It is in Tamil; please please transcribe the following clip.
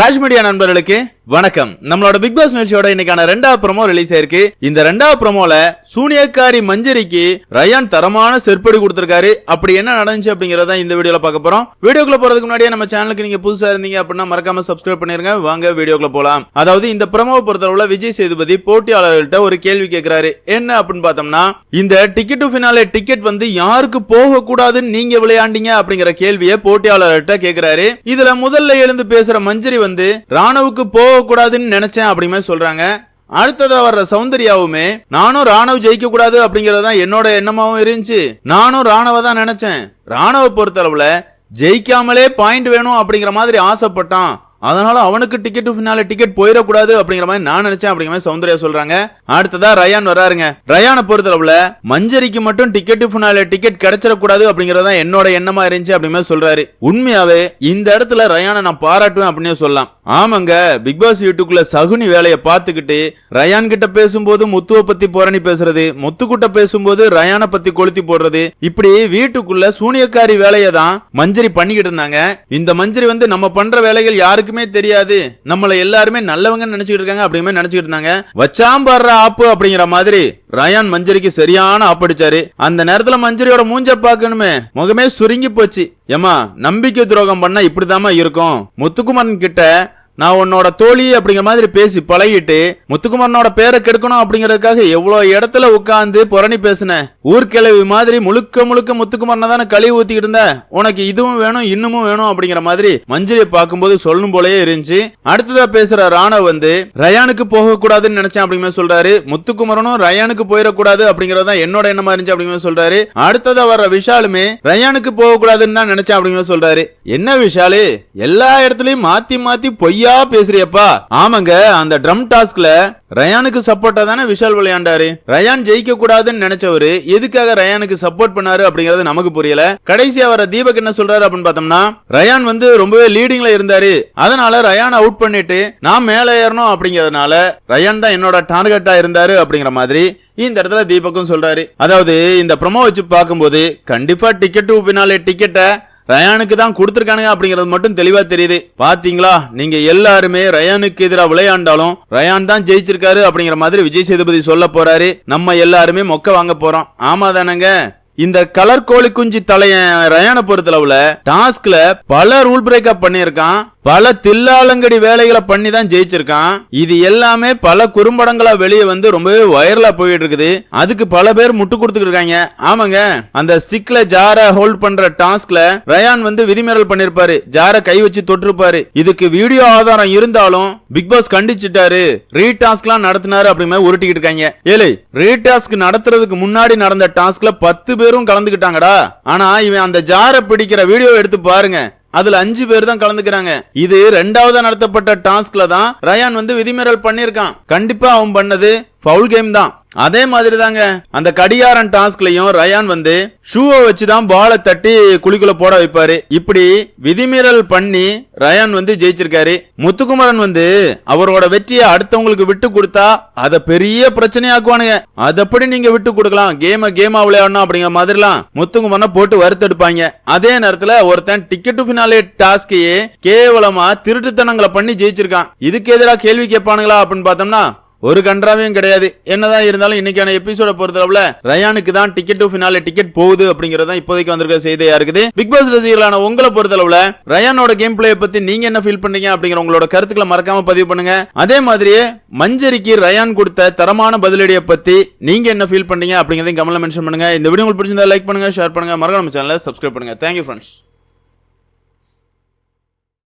ராஜ் மீடியா நண்பர்களுக்கு வணக்கம். நம்மளோட பிக் பாஸ் நிகழ்ச்சியோட இன்னைக்கான ரெண்டாவது ப்ரோமோ ரிலீஸ் ஆயிருக்கு. இந்த ரெண்டாவது ப்ரோமோல சூனியக்காரி மஞ்சரிக்கு ரயான் தரமான செருப்படி கொடுத்திருக்காரு. அப்படி என்ன நடந்துச்சு அப்படிங்கறத இந்த வீடியோல பார்க்க போறோம். வீடியோக்குள்ள போறதுக்கு முன்னாடியே நம்ம சேனலுக்கு நீங்க புதுசா இருந்தீங்க அப்படின்னா மறக்காம சப்ஸ்கிரைப் பண்ணிருங்க. வாங்க வீடியோக்குள்ள போலாம். அதாவது இந்த ப்ரோமோவை பொறுத்தளவுல விஜய் சேதுபதி போட்டியாளர்கள்ட்ட ஒரு கேள்வி கேட்கிறாரு என்ன அப்படின்னு பார்த்தோம்னா இந்த டிக்கெட் டு ஃபினாலே டிக்கெட் வந்து யாருக்கு போக கூடாதுன்னு நீங்க விளையாண்டீங்க அப்படிங்கிற கேள்வியை போட்டியாளர்கிட்ட கேட்கிறாரு இதுல முதல்ல எழுந்து பேசுற மஞ்சரி வந்து ராணுவுக்கு போக கூடாதுன்னு நினைச்சேன் அப்படிமே சொல்றாங்க. அடுத்ததா வர்ற சௌந்தர்யாவுமே நானும் ராணுவ ஜெயிக்க கூடாது அப்படிங்கறது தான் என்னோட எண்ணமாவும் இருந்துச்சு. நானும் ராணுவ தான் நினைச்சேன். ராணுவ பொறுத்தளவுல ஜெயிக்காமலே பாயிண்ட் வேணும் அப்படிங்கிற மாதிரி ஆசைப்பட்டான். அதனால அவனுக்கு டிக்கெட் பின்னால டிக்கெட் போயிடக்கூடாது அப்படிங்கிற மாதிரி நான் நினைச்சேன் அப்படிங்கிற மாதிரி சௌந்தர்யா சொல்றாங்க. அடுத்ததா ரயான் வராருங்க ரயானை பொறுத்தளவுல மஞ்சரிக்கு மட்டும் டிக்கெட் பின்னால டிக்கெட் கிடைச்சிடக்கூடாது அப்படிங்கறதா என்னோட எண்ணமா இருந்துச்சு அப்படிங்கிற சொல்றாரு. உண்மையாவே இந்த இடத்துல ரயானை நான் பாராட்டுவேன் அப்படின்னு சொல்லலாம். ஆமாங்க பிக் பாஸ் வீட்டுக்குள்ள சகுனி வேலையை பார்த்துக்கிட்டு ரயான் கிட்ட பேசும்போது முத்துவ பத்தி புரணி பேசுறது முத்துக்கிட்ட பேசும்போது ரயானை பத்தி கொளுத்தி போடுறது இப்படி வீட்டுக்குள்ள சூனியக்காரி வேலையை தான் மஞ்சரி பண்ணிக்கிட்டு இருந்தாங்க. இந்த மஞ்சரி வந்து நம்ம பண்ற வேலைகள் யாருக்குமே தெரியாது. நம்மள எல்லாருமே நல்லவங்க நினைச்சிட்டு இருக்காங்க அப்படிமே நினைச்சுக்கிட்டு இருந்தாங்க. வச்சாம்பாடுற ஆப்பு அப்படிங்கிற மாதிரி ரயான் மஞ்சரிக்கு சரியான ஆப்படிச்சாரு அந்த நேரத்துல மஞ்சரியோட மூஞ்ச பாக்கணுமே முகமே சுருங்கி போச்சு. ஏமா நம்பிக்கை துரோகம் பண்ணா இப்படிதாம்மா இருக்கும். முத்துக்குமரன் கிட்ட நான் உன்னோட தோழி அப்படிங்கிற மாதிரி பேசி பழகிட்டு முத்துக்குமரனோட பேரை கெடுக்கணும் அப்படிங்கறதுக்காக எவ்வளவு இடத்துல உட்காந்து புரணி பேசினேன் ஊர்கிழவி மாதிரி முழுக்க முழுக்க முத்துக்குமரனை தானே கழுவி ஊத்திக்கிட்டு இருந்த? உனக்கு இதுவும் வேணும் இன்னமும் வேணும் அப்படிங்கிற மாதிரி மஞ்சரியை பார்க்கும்போது சொல்லணும் போலயே இருந்துச்சு. அடுத்ததா பேசுற ராணா வந்து ரயானுக்கு போக கூடாதுன்னு நினைச்சேன் அப்படிங்கிற சொல்றாரு. முத்துக்குமரனும் ரயானுக்கு போயிடக்கூடாது அப்படிங்கறத என்னோட எண்ணமா இருந்துச்சு அப்படிங்கிற சொல்றாரு. அடுத்ததா வர்ற விஷாலுமே ரயானுக்கு போக கூடாதுன்னு தான் நினைச்சேன் அப்படிங்கிற சொல்றாரு. என்ன விஷாலு? எல்லா இடத்துலயும் மாத்தி மாத்தி பொய்யா பேசுறியப்பா? ஆமாங்க அந்த ட்ரம் டாஸ்க்ல ரயானுக்கு சப்போர்ட்டா தானே விஷால் விளையாண்டாரு? ரயான் ஜெயிக்க கூடாதுன்னு நினைச்சவரு எதுக்காக ரயானுக்கு சப்போர்ட் பண்ணாரு அப்படிங்கறது நமக்கு புரியல. கடைசியா வர தீபக் என்ன சொல்றாரு அப்படின்னு பார்த்தோம்னா ரயான் வந்து ரொம்பவே லீடிங்ல இருந்தாரு. அதனால ரயான் அவுட் பண்ணிட்டு நான் மேல ஏறணும் அப்படிங்கறதுனால ரயான் தான் என்னோட டார்கெட்டா இருந்தாரு அப்படிங்கிற மாதிரி இந்த இடத்துல தீபக்கும் சொல்றாரு. அதாவது இந்த ப்ரொமோ வச்சு பார்க்கும்போது கண்டிப்பா டிக்கெட் பின்னாலே டிக்கெட்டை ரயானுக்கு தான் கொடுத்துருக்கானுங்க அப்படிங்கிறது மட்டும் தெளிவா தெரியுது. பாத்தீங்களா? நீங்க எல்லாருமே ரயானுக்கு எதிராக விளையாண்டாலும் ரயான் தான் ஜெயிச்சிருக்காரு அப்படிங்கிற மாதிரி விஜய் சேதுபதி சொல்ல போறாரு. நம்ம எல்லாருமே மொக்க வாங்க போறோம். ஆமா தானங்க இந்த கலர் கோழி குஞ்சு தலையன் ரயானை பொறுத்தளவுல டாஸ்க்ல பல ரூல் பிரேக்கப் பண்ணியிருக்கான். பல தில்லாலங்கடி வேலைகளை பண்ணி தான் ஜெயிச்சிருக்கான். இது எல்லாமே பல குறும்படங்களா வெளியே வந்து ரொம்பவே வைரலா போயிட்டு இருக்குது அதுக்கு பல பேர் முட்டு கொடுத்துட்டு இருக்காங்க ஆமாங்க. அந்த ஸ்டிக்ல ஜார ஹோல்ட் பண்ற டாஸ்க்ல ரயான் வந்து விதிமீறல் பண்ணிருப்பாரு. ஜார கை வச்சு தொட்டிருப்பாரு. இதுக்கு வீடியோ ஆதாரம் இருந்தாலும் பிக் பாஸ் கண்டிச்சிட்டாரு. ரீடாஸ்க்லாம் நடத்தினாரு அப்படிங்கிற உருட்டிக்கிட்டு இருக்காங்க. ஏலே ரீடாஸ்க் நடத்துறதுக்கு முன்னாடி நடந்த டாஸ்க்ல பத்து பேர் பேரும் கலந்துக்கிட்டாங்கடா. ஆனா இவன் அந்த ஜாரை பிடிக்கிற வீடியோ எடுத்து பாருங்க. அதுல அஞ்சு பேர் தான் கலந்துக்கிறாங்க. இது ரெண்டாவது நடத்தப்பட்ட டாஸ்க்ல தான் ரயான் வந்து விதிமீறல் பண்ணிருக்கான் கண்டிப்பா அவன் பண்ணது ஃபவுல் கேம் தான். அதே மாதிரி தாங்க அந்த கடிகாரன் டாஸ்க்லயும் ரயான் வந்து ஷூவை வச்சு தான் பாலை தட்டி குழிக்குள்ள போட வைப்பாரு. இப்படி விதிமீறல் பண்ணி ரயான் வந்து ஜெயிச்சிருக்காரு. முத்துக்குமரன் வந்து அவரோட வெற்றியை அடுத்தவங்களுக்கு விட்டு கொடுத்தா அத பெரிய பிரச்சனையாக்குவானுங்க. அதப்படி நீங்க விட்டு கொடுக்கலாம்? கேம கேமா விளையாடணும் அப்படிங்கிற மாதிரிலாம் முத்துக்குமரனை போட்டு வறுத்தெடுப்பாங்க அதே நேரத்துல ஒருத்தன் டிக்கெட் ஃபினாலே டாஸ்கையே கேவலமா திருட்டுத்தனங்களை பண்ணி ஜெயிச்சிருக்கான். இதுக்கு எதிராக கேள்வி கேட்பானுங்களா அப்படின்னு பார்த்தோம்னா ஒரு கன்றாவையும் கிடையாது. என்னதான் இருந்தாலும் இன்னைக்கான எபிசோட பொறுத்தளவுல ரயானுக்கு தான் டிக்கெட் டு ஃபினாலே டிக்கெட் போகுது அப்படிங்கறத இப்போதைக்கு வந்திருக்க செய்தியா இருக்குது. பிக் பாஸ் ரசிகர்களான உங்களை பொறுத்தளவுல ரயானோட கேம் பிளே பத்தி நீங்க என்ன ஃபீல் பண்ணீங்க அப்படிங்கிற உங்களோட கருத்துக்களை மறக்காம பதிவு பண்ணுங்க. அதே மாதிரியே மஞ்சரிக்கு ரயான் கொடுத்த தரமான பதிலடியை பத்தி நீங்க என்ன ஃபீல் பண்ணீங்க அப்படிங்கறதையும் கமெண்ட்ல மென்ஷன் பண்ணுங்க. இந்த வீடியோ உங்களுக்கு பிடிச்சிருந்தா லைக் பண்ணுங்க ஷேர் பண்ணுங்க. மறக்காம சேனலை சப்ஸ்கிரைப் பண்ணுங்க. Thank you friends